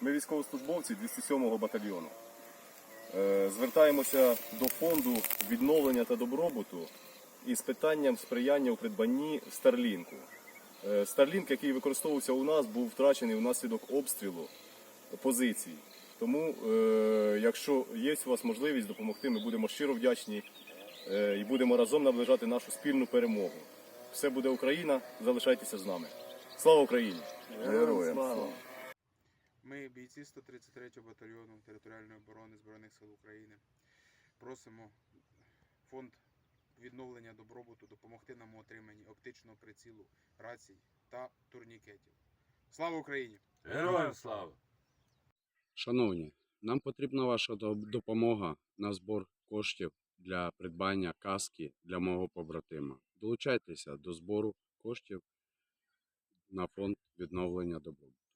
Ми військовослужбовці 207-го батальйону. Е, Звертаємося до фонду відновлення та добробуту із питанням сприяння у придбанні Старлінку. Е, Старлінк, який використовувався у нас, був втрачений внаслідок обстрілу позицій. Тому, е, якщо є у вас можливість допомогти, ми будемо щиро вдячні е, і будемо разом наближати нашу спільну перемогу. Все буде Україна, залишайтеся з нами. Слава Україні! Героям слава. Ми, бійці 133 батальйону територіальної оборони Збройних сил України, просимо фонд відновлення добробуту допомогти нам у отриманні оптичного прицілу, рацій та турнікетів. Слава Україні! Героям слава! Шановні, нам потрібна ваша допомога на збор коштів для придбання каски для мого побратима. Долучайтеся до збору коштів на фонд відновлення добробуту.